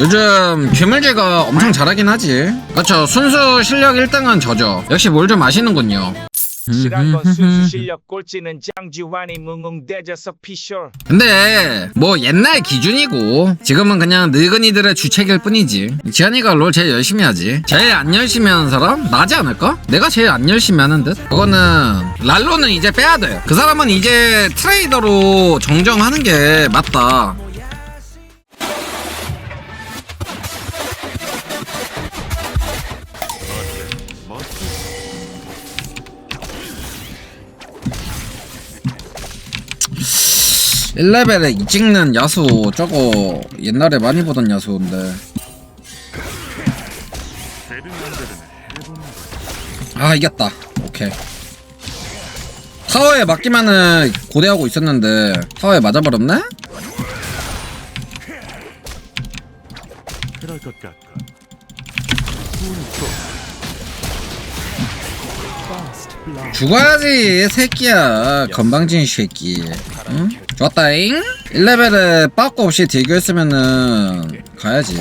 요즘 괴물제가 엄청 잘하긴 하지. 그쵸 순수 실력 1등은 저죠. 역시 뭘 좀 아시는군요. 실한 건 순수 실력 꼴찌는 장지환이 뭉뭉대져서 피셜. 근데 뭐 옛날 기준이고 지금은 그냥 늙은이들의 주책일 뿐이지. 지한이가 롤 제일 열심히 하지. 제일 안 열심히 하는 사람? 나지 않을까? 내가 제일 안 열심히 하는 듯? 그거는 랄로는 이제 빼야 돼그 사람은 이제 트레이더로 정정하는 게 맞다 일레벨에 이 찍는 야수 저거 옛날에 많이 보던 야수인데. 아 이겼다. 오케이. 타워에 맞기만은 고대하고 있었는데 타워에 맞아버렸네? 죽어야지 새끼야. 건방진 새끼. 응? 좋았다잉. 1레벨에 빠꾸 없이 딜교 했으면은 가야지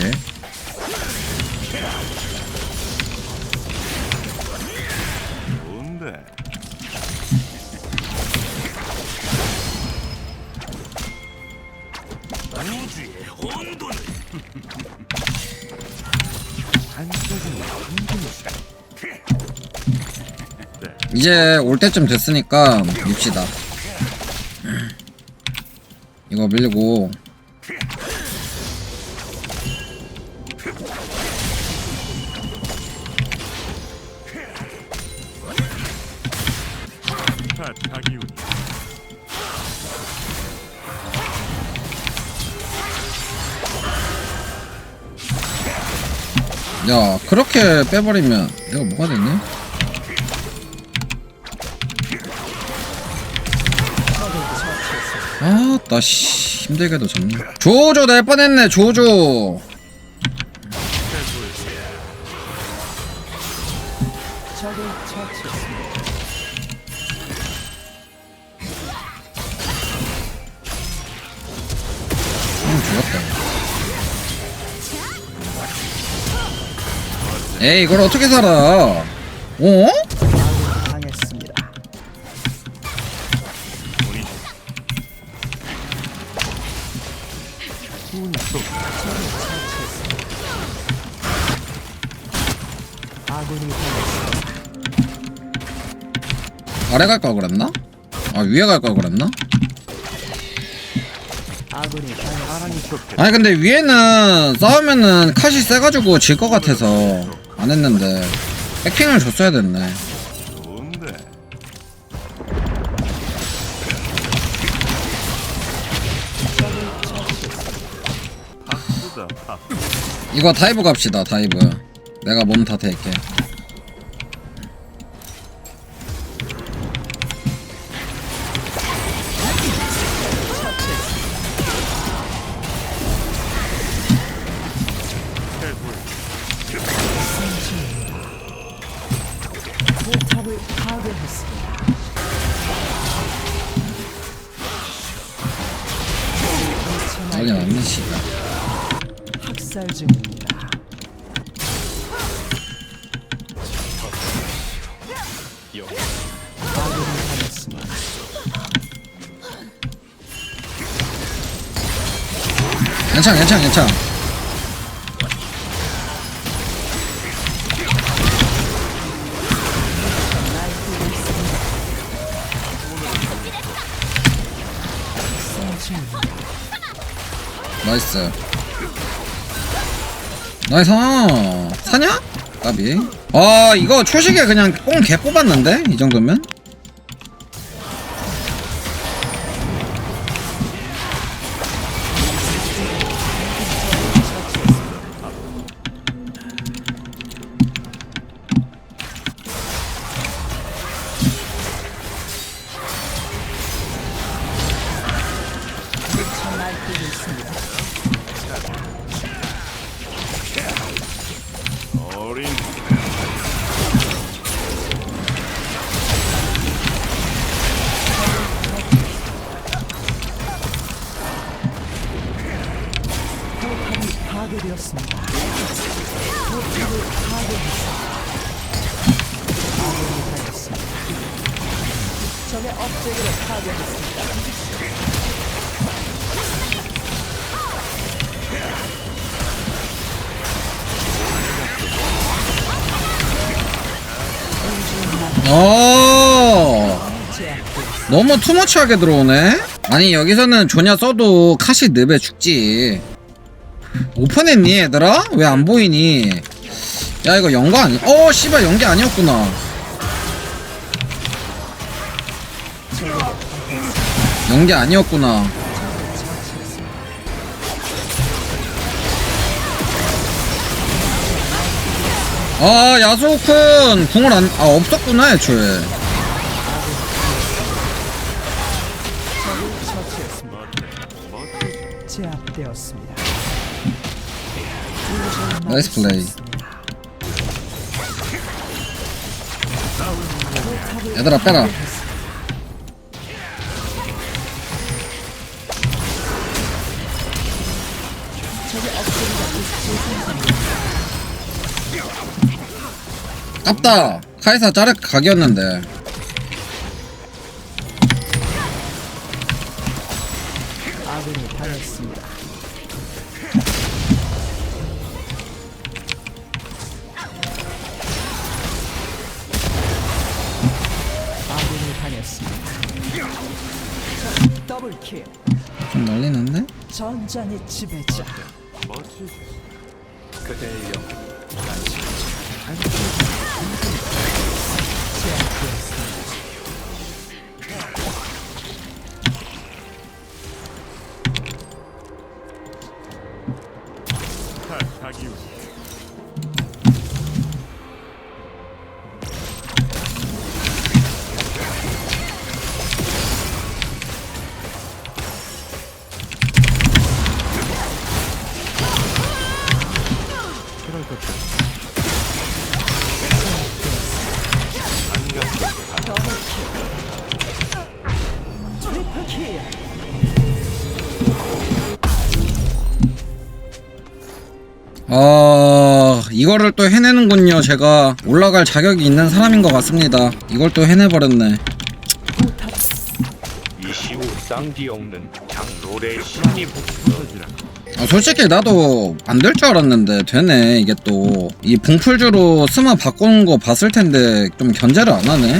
이제 올 때쯤 됐으니까 밉시다 이거 밀고 야 그렇게 빼버리면 내가 뭐가 되니? 아나 씨 힘들게도 졌네. 조조 낼 뻔했네 조조. 음 죽었다. 에이 이걸 어떻게 살아? 어? 아래 갈 걸 그랬나? 아 위에 갈 걸 그랬나? 아니 근데 위에는 싸우면은 컷이 세가지고 질 것 같아서 안 했는데 백킹을 줬어야 됐네. 이거 다이브 갑시다 다이브. 내가 몸 다 댈게 괜찮아 괜찮아 괜찮아. 나이스. 나이스. 사냐? 까비. 아 이거 초식에 그냥 뽕 개 뽑았는데? 이 정도면? 너무 투머치하게 들어오네 아니 여기서는 조냐 써도 카시 늪에 죽지 오픈했니 얘들아? 왜 안 보이니? 야 이거 연거 아니? 어 씨발 연기 아니었구나 연기 아니었구나 아 야수큰 궁을 안.. 아 없었구나 애초에 제압되었습니다. 나이스 플레이 얘들아 빼라 깝다 카이사 자르 각이었는데 아군이 당했습니다. 전장의 지배자. 탓하기 아 이거를 또 해내는군요. 제가 올라갈 자격이 있는 사람인 것 같습니다. 이걸 또 해내버렸네. 이시우 쌍디 없는 장로의 심리 아, 솔직히 나도 안 될 줄 알았는데 되네 이게 또. 이 봉풀주로 스마 바꾸는 거 봤을 텐데 좀 견제를 안 하네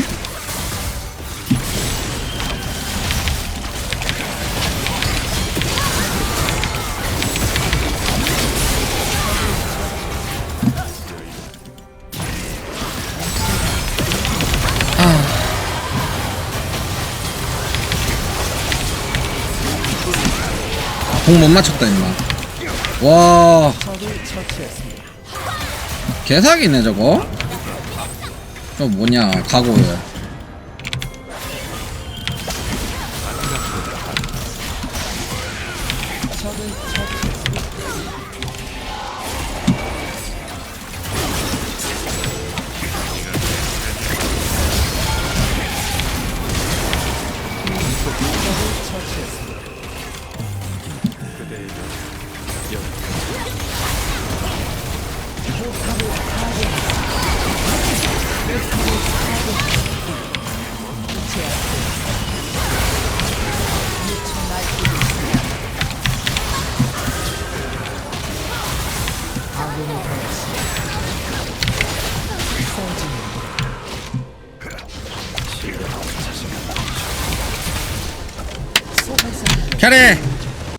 공 못 맞췄다 임마. 와. 개사기네 저거. 저 뭐냐 각오에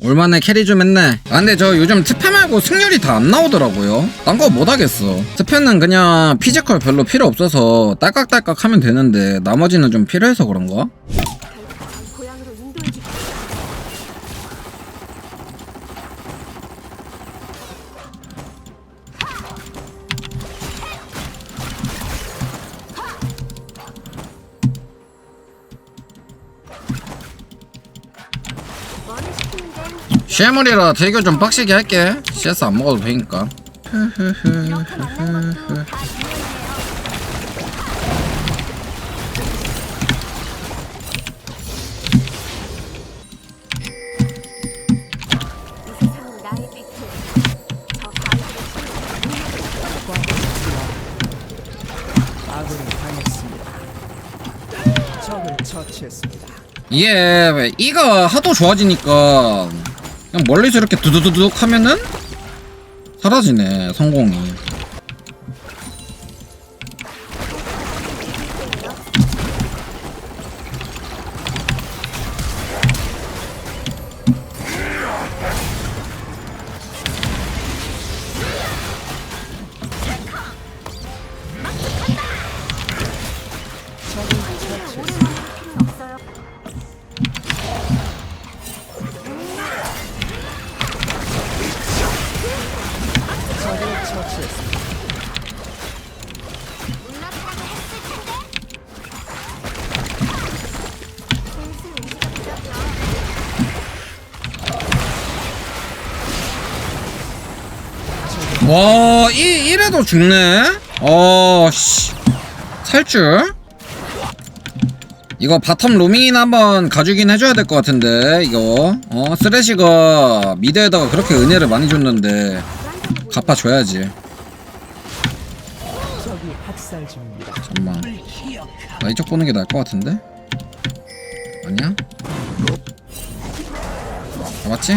올만에 캐리 좀 했네. 아 근데 저 요즘 특패 말고 승률이 다 안 나오더라고요. 딴 거 못하겠어. 특패는 그냥 피지컬 별로 필요 없어서 딸깍딸깍 하면 되는데 나머지는 좀 필요해서 그런가? 실물이라 대결 좀 빡세게 할게. CS 안 먹어도 되니까. 예, 이거 하도 좋아지니까. 그냥 멀리서 이렇게 두두두둑 하면은 사라지네 성공이 와, 이, 이래도 죽네? 어, 씨. 살줄? 이거 바텀 로밍인 한번 가주긴 해줘야 될 것 같은데, 이거. 어, 쓰레쉬가 미드에다가 그렇게 은혜를 많이 줬는데, 갚아줘야지. 잠깐만. 나 이쪽 보는 게 나을 것 같은데? 아니야? 잡았지?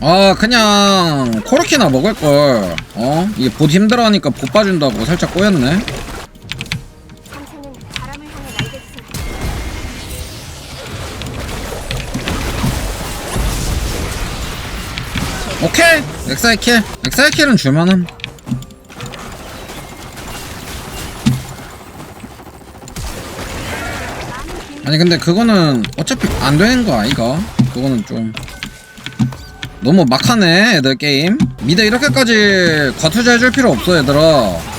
아 그냥 코르키나 먹을걸. 어? 이게 봇 힘들어하니까 봇 봐준다고 살짝 꼬였네. 오케이! 엑사이 킬. 엑사이 킬은 줄만함. 아니 근데 그거는 어차피 안 되는 거 아이가 그거는 좀 너무 막하네 애들 게임. 미드 이렇게까지 과투자 해줄 필요 없어 얘들아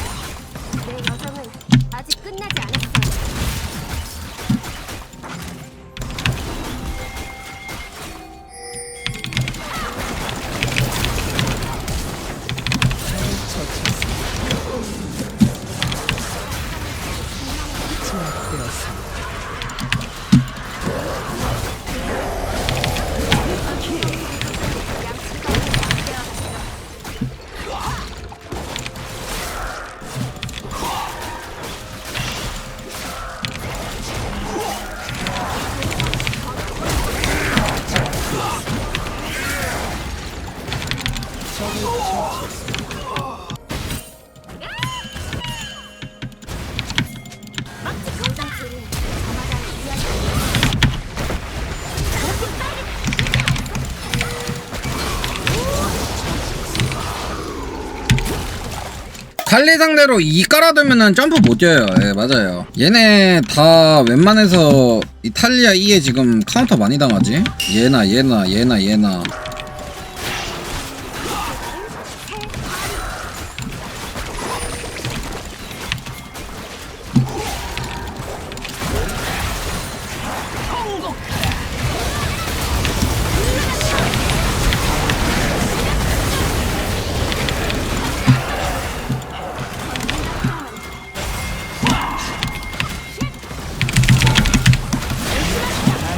칼리 상대로 이 깔아두면은 점프 못 뛰어요. 예, 맞아요. 얘네 다 웬만해서 이탈리아 2에 지금 카운터 많이 당하지? 얘나 얘나 얘나 얘나.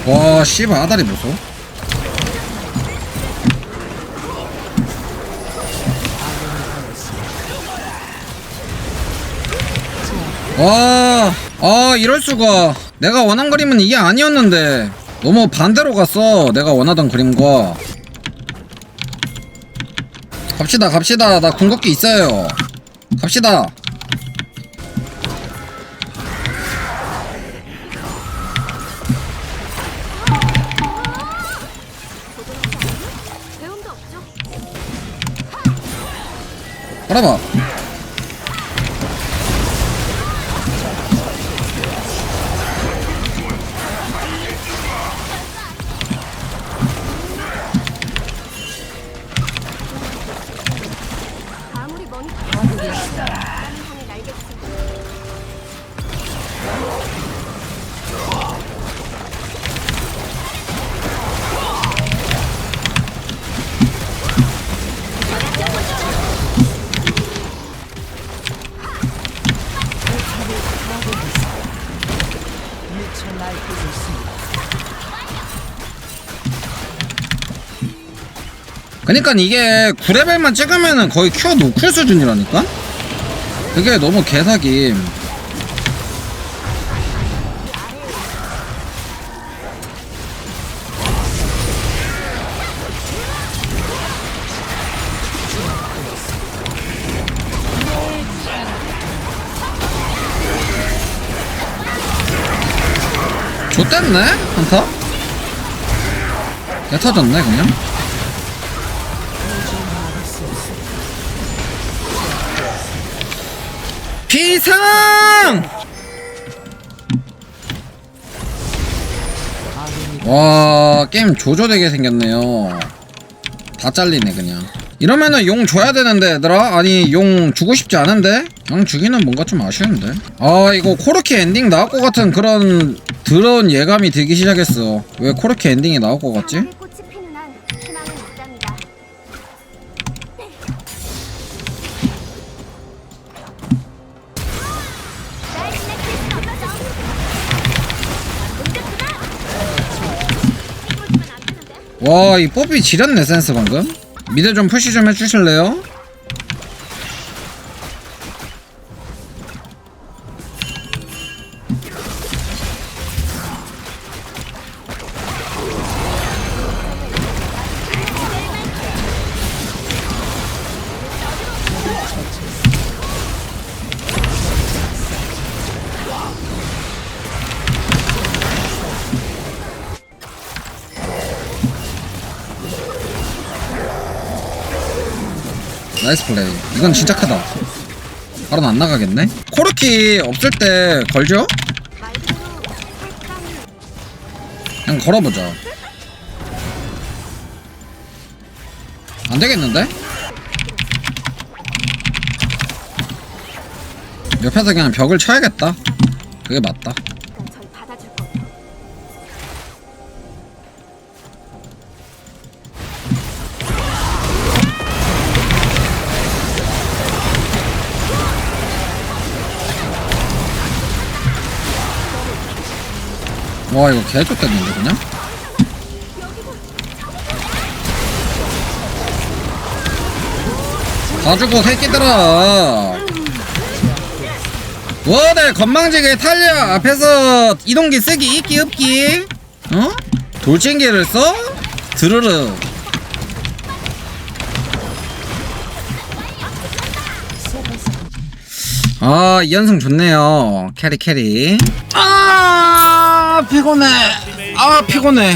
와, 씨발 아다리 보소. 와, 아 이럴 수가. 내가 원한 그림은 이게 아니었는데 너무 반대로 갔어. 내가 원하던 그림과. 갑시다, 갑시다. 나 궁극기 있어요. 갑시다. 빨아봐. 그러니까 이게 9레벨만 찍으면은 거의 큐어 노쿨 수준이라니까? 그게 너무 개사기 좋댔네? 한타? 야 터졌네 그냥 피상! 와 게임 조조되게 생겼네요. 다 잘리네 그냥. 이러면은 용 줘야 되는데 얘들아? 아니 용 주고 싶지 않은데? 용 주기는 뭔가 좀 아쉬운데? 아 이거 코르키 엔딩 나올 것 같은 그런 더러운 예감이 들기 시작했어. 왜 코르키 엔딩이 나올 것 같지? 와 이 뽀삐 지렸네 센스 방금 미드 좀 푸시 좀 해주실래요? 나이스 플레이. 이건 진짜 크다. 바로 안 나가겠네? 코르키 없을 때 걸죠? 그냥 걸어보자. 안 되겠는데? 옆에서 그냥 벽을 쳐야겠다. 그게 맞다 와 이거 개좋겠는데 그냥? 가지고 새끼들아 뭐네 건망지게 탈려 앞에서 이동기 쓰기 있기 없기 어? 돌진기를 써? 드르르 아 이연승 좋네요 캐리 캐리 아 피곤해. 아 피곤해.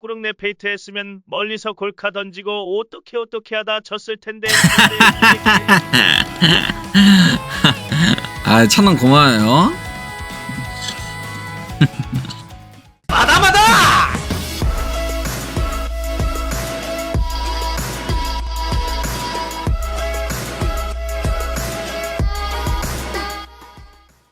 꾸릉내 페이트 했으면 멀리서 골카 던지고 어떻게 어떻게 하다 졌을 텐데. 아, 천원 고마워요. 마다 마다.